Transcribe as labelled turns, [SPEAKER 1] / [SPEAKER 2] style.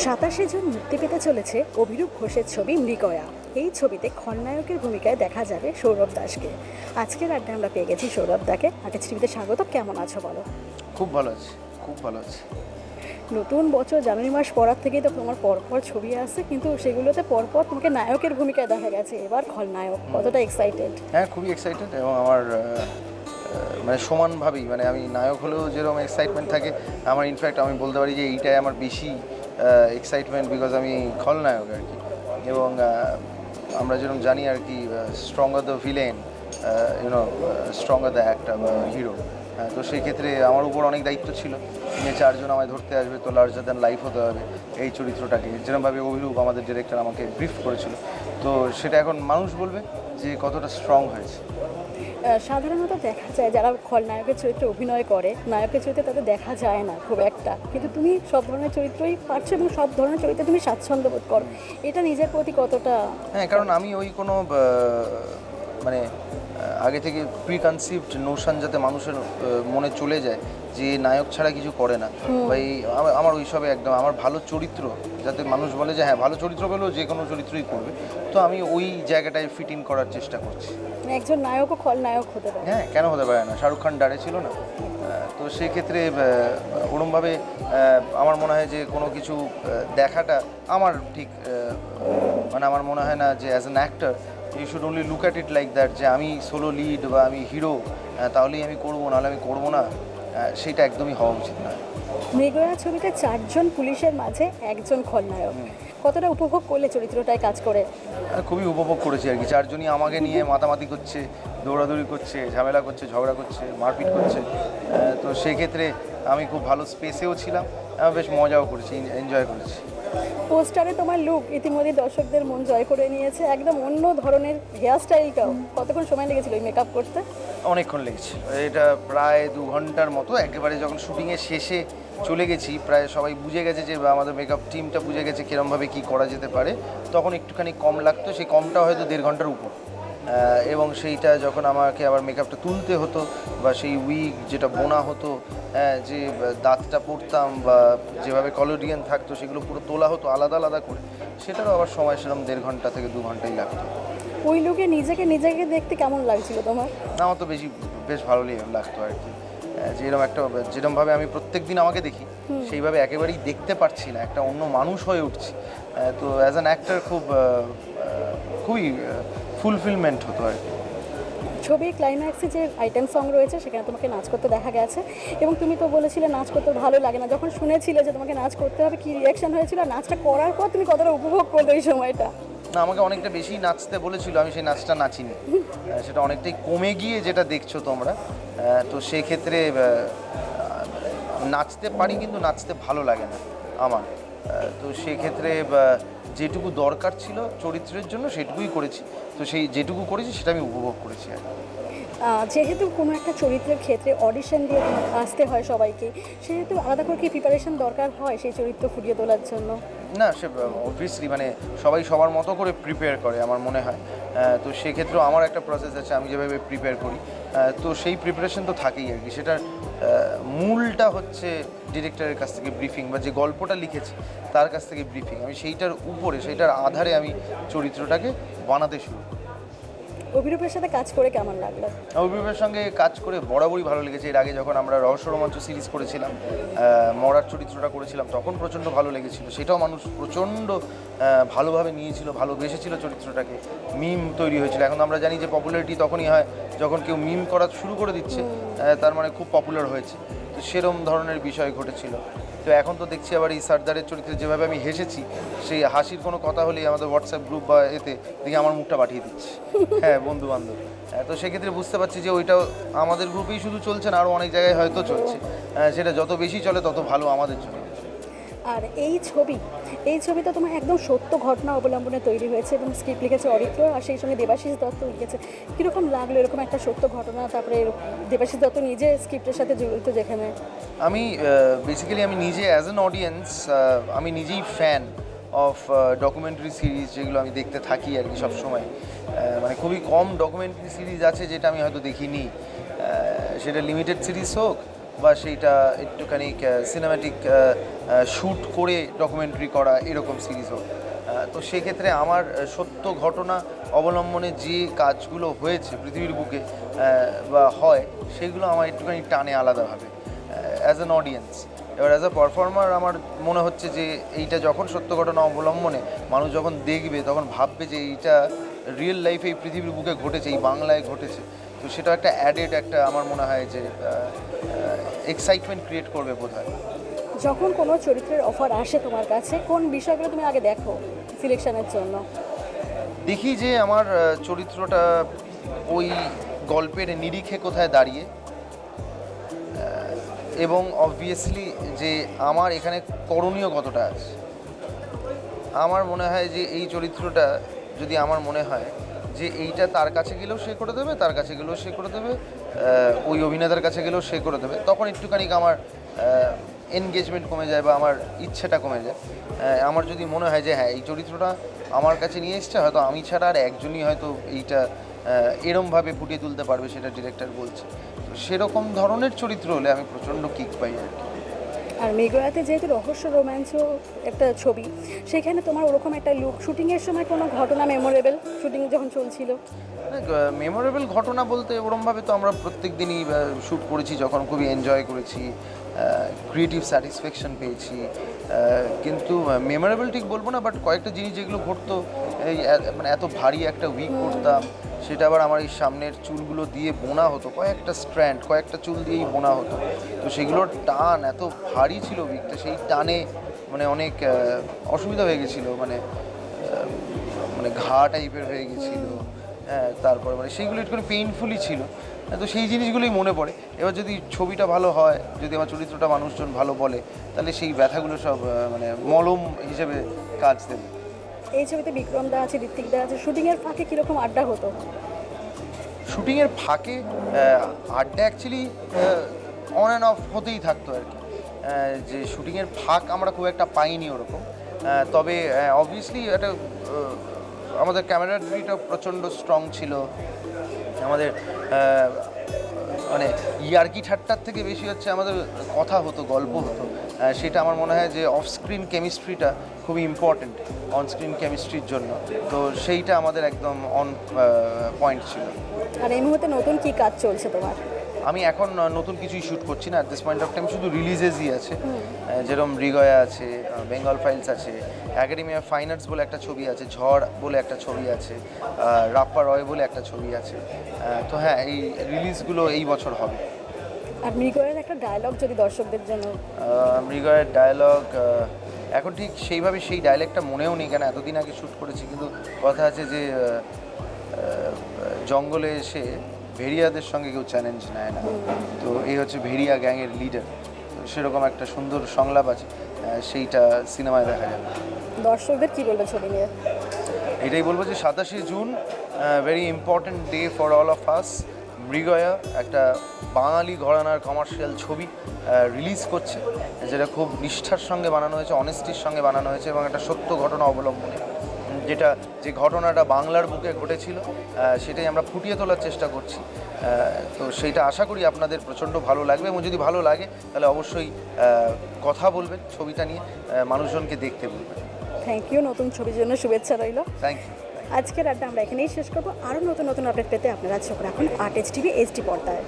[SPEAKER 1] সাতাশে জুন মুক্তি পেতে চলেছে অভিরূপ ঘোষের ছবি মৃগয়া। এই ছবিতে খলনায়কের ভূমিকায় দেখা যাবে সৌরভ দাসকে আজকের আড্ডায় আমরা পেয়ে গেছি সৌরভ দাকে। আগে টিভিতে স্বাগত কেমন আছো বলো?
[SPEAKER 2] খুব ভালো আছে খুব ভালো আছে।
[SPEAKER 1] নতুন বছর জানুয়ারি মাস পড়ার থেকেই তো তোমার পরপর ছবি আসছে কিন্তু সেগুলোতে পরপর তোমাকে নায়কের ভূমিকায় দেখা গেছে এবার খলনায়ক। কতটা এক্সাইটেড
[SPEAKER 2] হ্যাঁ খুবই এক্সাইটেড এবং আমার মানে সমানভাবেই মানে আমি নায়ক হলেও যেরকম এক্সাইটমেন্ট থাকে আমার ইনফ্যাক্ট আমি বলতে পারি যে এইটাই আমার বেশি এক্সাইটমেন্ট বিকজ আমি খলনায়ক আর কি। এবং আমরা যেরকম জানি আর কি strong stronger the villain you know stronger the বা হিরো তো সেই ক্ষেত্রে আমার উপর অনেক দায়িত্ব ছিল। যে চারজন আমায় ধরতে আসবে তো লার্জার দ্যান লাইফ হতে হবে এই চরিত্রটাকে। যেরকমভাবে অভিরূপ আমাদের ডিরেক্টর আমাকে ব্রিফ করেছিল। তো সেটা এখন মানুষ বলবে যে কতটা স্ট্রং হয়েছে।
[SPEAKER 1] সাধারণত দেখা যায় যারা খলনায়কের চরিত্রে অভিনয় করে, নায়কের চরিত্রে তাদের দেখা যায় না খুব একটা। কিন্তু তুমি সব ধরনের চরিত্রই পারছ এবং সব ধরনের চরিত্রে তুমি স্বাচ্ছন্দ্য বোধ করো। এটা নিজের প্রতি কতটা
[SPEAKER 2] হ্যাঁ কারণ আমি ওই কোনো মানে আগে থেকে প্রি কনসিভড নোশন যাতে মানুষের মনে চলে যায় যে নায়ক ছাড়া কিছু করে না। বা এই আমার- আমার ওইসবে একদম আমার ভালো চরিত্র যাতে মানুষ বলে যে হ্যাঁ ভালো চরিত্র পেলেও যে কোনো চরিত্রই করবে। তো আমি ওই জায়গাটায় ফিট ইন করার চেষ্টা করছি।
[SPEAKER 1] মানে একজন নায়কও খলনায়ক হতে পারে।
[SPEAKER 2] হ্যাঁ কেন হতে পারে না? শাহরুখ খান ডারে ছিল না। তো সেই ক্ষেত্রে ওরমভাবে আমার মনে হয় যে কোনো কিছু দেখাটা আমার ঠিক মানে আমার মনে হয় না যে as an actor you should only look at it like that যে আমি সোলো লিড বা আমি হিরো তাহলেই আমি করব নাহলে আমি করব না। সেটা একদমই হওয়া উচিত নয়
[SPEAKER 1] মৃগয়া ছবিতে চারজন পুলিশের মাঝে একজন খলনায়ক। কতটা উপভোগ করলে চরিত্রটায় কাজ করে?
[SPEAKER 2] খুবই উপভোগ করেছি আর কি। চারজনই আমাকে নিয়ে মাতামাতি করছে দৌড়াদৌড়ি করছে ঝামেলা করছে ঝগড়া করছে মারপিট করছে। তো সেই ক্ষেত্রে আমি খুব ভালো স্পেসেও ছিলাম আমি বেশ মজাও করেছি এনজয় করেছি।
[SPEAKER 1] পোস্টারে তোমার লুক ইতিমধ্যে দর্শকদের মন জয় করে নিয়েছে একদম অন্য ধরনের হেয়ার স্টাইলটাও কতক্ষণ সময় লেগেছিল ওই মেকআপ করতে?
[SPEAKER 2] অনেকক্ষণ লেগেছিল। এটা প্রায় দু ঘণ্টার মতো একেবারে যখন শুটিংয়ের শেষে চলে গেছি প্রায় সবাই বুঝে গেছে যে আমাদের মেকআপ টিমটা বুঝে গেছে কীরমভাবে কী করা যেতে পারে তখন একটুখানি কম লাগতো সেই কমটা হয়তো দেড় ঘণ্টার উপর। এবং সেইটা যখন আমাকে আবার মেকআপটা তুলতে হতো বা সেই উইক যেটা বোনা হতো হ্যাঁ, যে দাঁতটা পড়তাম বা যেভাবে কলোডিয়ান থাকতো সেগুলো পুরো তোলা হতো আলাদা আলাদা করে সেটারও আবার সময় সেরকম দেড় ঘণ্টা থেকে দু ঘন্টাই লাগতো।
[SPEAKER 1] ওই লুকে নিজেকে নিজেকে দেখতে কেমন লাগছিল তোমার?
[SPEAKER 2] না আমার তো বেশি বেশ ভালো লাগতো আর কি। যেরকম একটা যেরকমভাবে আমি প্রত্যেক দিন আমাকে দেখি সেইভাবে একেবারেই দেখতে পারছি না একটা অন্য মানুষ হয়ে উঠছি। তো অ্যাজ অ্যান অ্যাক্টার খুব খুবই ফুলফিলমেন্ট হতো আর কি।
[SPEAKER 1] ছবির ক্লাইম্যাক্সে যে আইটেম সং রয়েছে সেখানে তোমাকে নাচ করতে দেখা গেছে। এবং তুমি তো বলেছিলে নাচ করতে ভালো লাগে না। যখন শুনেছিলে যে তোমাকে নাচ করতে হবে কি রিয়াকশন হয়েছিল আর নাচটা করার পর তুমি কতটা উপভোগ করলে ওই সময়টা?
[SPEAKER 2] না আমাকে অনেকটা বেশি নাচতে বলেছিল আমি সেই নাচটা নাচিনি। সেটা অনেকটাই কমে গিয়ে যেটা দেখছ তোমরা। তো সেক্ষেত্রে নাচতে পারি কিন্তু নাচতে ভালো লাগে না আমার। তো সেক্ষেত্রে যেটুকু দরকার ছিল চরিত্রের জন্য সেটুকুই করেছি। তো সেই যেটুকু করেছি সেটা আমি উপভোগ করেছি আর কি।
[SPEAKER 1] যেহেতু কোনো একটা চরিত্রের ক্ষেত্রে অডিশন দিয়ে আসতে হয় সবাইকে সেহেতু আলাদা করে কি প্রিপারেশন দরকার হয় সেই চরিত্র ফুটিয়ে তোলার জন্য?
[SPEAKER 2] না সে অবভিয়াসলি মানে সবাই সবার মতো করে প্রিপেয়ার করে আমার মনে হয়। তো সেক্ষেত্রেও আমার একটা প্রসেস আছে আমি যেভাবে প্রিপেয়ার করি। তো সেই প্রিপারেশন তো থাকেই আর কি। সেটার মূলটা হচ্ছে ডিরেক্টরের কাছ থেকে ব্রিফিং বা যে গল্পটা লিখেছে, তার কাছ থেকে ব্রিফিং আমি সেইটার উপরে, সেইটার আধারে আমি চরিত্রটাকে বানাতে শুরু করি।
[SPEAKER 1] অভিরূপের সাথে কাজ করে কেমন লাগল?
[SPEAKER 2] অভিভাবের সঙ্গে কাজ করে বরাবরই ভালো লেগেছে। এর আগে যখন আমরা রহস্য রোমাঞ্চ সিরিজ করেছিলাম মরার চরিত্রটা করেছিলাম তখন প্রচণ্ড ভালো লেগেছিল। সেটাও মানুষ প্রচণ্ড ভালোভাবে নিয়েছিল ভালোবেসেছিল চরিত্রটাকে। মিম তৈরি হয়েছিল। এখন আমরা জানি যে পপুলারিটি তখনই হয় যখন কেউ মিম করা শুরু করে দিচ্ছে তার মানে খুব পপুলার হয়েছে। সেরম ধরনের বিষয় ঘটেছিল। তো এখন তো দেখছি আবার এই সর্দারের চরিত্রে যেভাবে আমি হেসেছি সেই হাসির কোনো কথা হলেই আমাদের হোয়াটসঅ্যাপ গ্রুপ বা এতে দেখি আমার মুখটা পাঠিয়ে দিচ্ছে। হ্যাঁ বন্ধু বান্ধব তো সেক্ষেত্রে বুঝতে পারছি যে ওইটা আমাদের গ্রুপেই শুধু চলছে না আরও অনেক জায়গায় হয়তো চলছে। আহ, সেটা যত বেশি চলে তত ভালো আমাদের জন্য।
[SPEAKER 1] আর এই ছবি, এই ছবিটা তোমার একদম সত্য ঘটনা অবলম্বনে তৈরি হয়েছে এবং স্ক্রিপ্ট লিখেছে অরিত্র, আর সেই সঙ্গে দেবাশিস দত্ত লিখেছে। কীরকম লাগল এরকম একটা সত্য ঘটনা, তারপরে দেবাশিস দত্ত নিজে স্ক্রিপ্টের সাথে জড়িত যেখানে?
[SPEAKER 2] আমি বেসিক্যালি আমি নিজে অ্যাজ অ্যান অডিয়েন্স আমি নিজেই ফ্যান অফ ডকুমেন্টারি সিরিজ যেগুলো আমি দেখতে থাকি আর কি সবসময়। মানে খুবই কম ডকুমেন্টারি সিরিজ আছে যেটা আমি হয়তো দেখিনি। সেটা লিমিটেড সিরিজ হোক বা সেইটা একটুখানি সিনেম্যাটিক শ্যুট করে ডকুমেন্টারি করা এরকম সিরিজ হোক। তো সেক্ষেত্রে আমার সত্য ঘটনা অবলম্বনে যে কাজগুলো হয়েছে পৃথিবীর বুকে বা হয়, সেগুলো আমার একটুখানি টানে আলাদাভাবে। অ্যাজ অ্যান অডিয়েন্স এবার অ্যাজ আ পারফর্মার আমার মনে হচ্ছে যে এইটা যখন সত্য ঘটনা অবলম্বনে মানুষ যখন দেখবে, তখন ভাববে যে এইটা রিয়েল লাইফে এই পৃথিবীর বুকে ঘটেছে, এই বাংলায় ঘটেছে। তো সেটা একটা অ্যাডেড একটা আমার মনে হয় যে এক্সাইটমেন্ট ক্রিয়েট করবে বোধ হয়
[SPEAKER 1] যখন কোনো চরিত্রের অফার আসে তোমার কাছে কোন বিষয়গুলো তুমি আগে দেখো সিলেকশনের জন্য?
[SPEAKER 2] দেখি যে আমার চরিত্রটা ওই গল্পের নিরিখে কোথায় দাঁড়িয়ে। এবং অবভিয়াসলি যে আমার এখানে করণীয় কতটা আছে। আমার মনে হয় যে এই চরিত্রটা যদি আমার মনে হয় যে এইটা তার কাছে গেলেও সে করে দেবে তার কাছে গেলেও সে করে দেবে ওই অভিনেতার কাছে গেলেও সে করে দেবে। তখন একটুখানি আমার এনগেজমেন্ট কমে যায় বা আমার ইচ্ছেটা কমে যায়। আমার যদি মনে হয় যে হ্যাঁ এই চরিত্রটা আমার কাছে নিয়ে এসছে, হয়তো আমি ছাড়া আর একজনই হয়তো এইটা এরমভাবে ফুটিয়ে তুলতে পারবে সেটা ডিরেক্টর বলছে। তো সেরকম ধরনের চরিত্র হলে আমি প্রচণ্ড কিক পাই আর কি।
[SPEAKER 1] আর মেঘরাতে যেহেতু রহস্য রোম্যান্স একটা ছবি সেখানে তোমার ওরকম একটা লুক শুটিংয়ের সময় কোনো ঘটনা মেমোরেবল শুটিং যখন চলছিল?
[SPEAKER 2] মেমোরেবল ঘটনা বলতে ওরমভাবে তো আমরা প্রত্যেক দিনই শ্যুট করেছি যখন খুবই এনজয় করেছি ক্রিয়েটিভ স্যাটিসফ্যাকশন পেয়েছি কিন্তু মেমোরেবল ঠিক বলব না বাট কয়েকটা জিনিস যেগুলো ঘটতো এই মানে এত ভারী একটা উইক করতাম সেটা আবার আমার এই সামনের চুলগুলো দিয়ে বোনা হতো কয়েকটা স্ট্র্যান্ড কয়েকটা চুল দিয়েই বোনা হতো। তো সেগুলোর টান এত ভারী ছিল বিকটা সেই টানে মানে অনেক অসুবিধা হয়ে গেছিল মানে মানে ঘা টাইপের হয়ে গেছিল হ্যাঁ তারপর মানে সেইগুলো একটু পেইনফুলই ছিল। হ্যাঁ, তো সেই জিনিসগুলোই মনে পড়ে। এবার যদি ছবিটা ভালো হয় যদি আমার চরিত্রটা মানুষজন ভালো বলে তাহলে সেই ব্যথাগুলো সব মানে মলম হিসেবে কাজ দেবে।
[SPEAKER 1] এই ছবিতে বিক্রম দা আছে ঋত্বিক দা আছে, শুটিংয়ের ফাঁকে কীরকম আড্ডা হতো?
[SPEAKER 2] শুটিংয়ের ফাঁকে আড্ডা অ্যাকচুয়ালি অন অ্যান্ড অফ হতেই থাকতো আর কি। যে শুটিংয়ের ফাঁক আমরা খুব একটা পাইনি ওরকম। তবে অবভিয়াসলি একটা আমাদের ক্যামেরাটা প্রচণ্ড স্ট্রং ছিল। আমাদের মানে ইয়ার্কি ঠাট্টার থেকে বেশি হচ্ছে আমাদের কথা হতো গল্প হতো। সেটা আমার মনে হয় যে অফ স্ক্রিন কেমিস্ট্রিটা খুবই ইম্পর্টেন্ট অন স্ক্রিন কেমিস্ট্রির জন্য। তো সেইটা আমাদের একদম অন পয়েন্ট ছিল।
[SPEAKER 1] আর এই মুহূর্তে নতুন কি কাজ চলছে তোমার?
[SPEAKER 2] আমি এখন নতুন কিছুই শ্যুট করছি না। At this point of time শুধু রিলিজেসই আছে। যেরকম হৃদয়া আছে বেঙ্গল ফাইলস আছে একাডেমি অফ ফাইন আর্টস বলে একটা ছবি আছে ঝড় বলে একটা ছবি আছে রাপ্পা রয় বলে একটা ছবি আছে। তো হ্যাঁ এই রিলিজগুলো এই বছর হবে।
[SPEAKER 1] আর মৃগয়ের একটা ডায়লগ যদি দর্শকদের জন্য
[SPEAKER 2] মৃগয়ের ডায়লগ এখন ঠিক সেইভাবে সেই ডায়লগটা মনেও নেই কেন? এতদিন আগে শ্যুট করেছি কিন্তু কথা আছে যে জঙ্গলে এসে ভেরিয়াদের সঙ্গে কেউ চ্যালেঞ্জ নেয় না। তো এই হচ্ছে ভেরিয়া গ্যাংয়ের লিডার সেরকম একটা সুন্দর সংলাপ আছে। সেইটা সিনেমায় দেখা যাবে।
[SPEAKER 1] দর্শকদের কি বলবে ছবি নিয়ে?
[SPEAKER 2] এটাই বলব যে সাতাশে June very important day for all of us Mrigaya একটা বাঙালি ঘরানার কমার্শিয়াল ছবি রিলিজ করছে যেটা খুব নিষ্ঠার সঙ্গে বানানো হয়েছে অনেস্টির সঙ্গে বানানো হয়েছে এবং একটা সত্য ঘটনা অবলম্বনে। যেটা যে ঘটনাটা বাংলার বুকে ঘটেছিল সেটাই আমরা ফুটিয়ে তোলার চেষ্টা করছি। তো সেইটা আশা করি আপনাদের প্রচণ্ড ভালো লাগবে এবং যদি ভালো লাগে তাহলে অবশ্যই কথা বলবেন ছবিটা নিয়ে মানুষজনকে দেখতে বলবেন।
[SPEAKER 1] থ্যাংক ইউ নতুন ছবির জন্য শুভেচ্ছা রইল।
[SPEAKER 2] থ্যাংক ইউ
[SPEAKER 1] আজকের আড্ডা আমরা এখানেই শেষ করব। আরও নতুন নতুন আপডেট পেতে আপনারা চোখ রাখুন আর্ট এইচ টিভি এইচডি পর্দায়।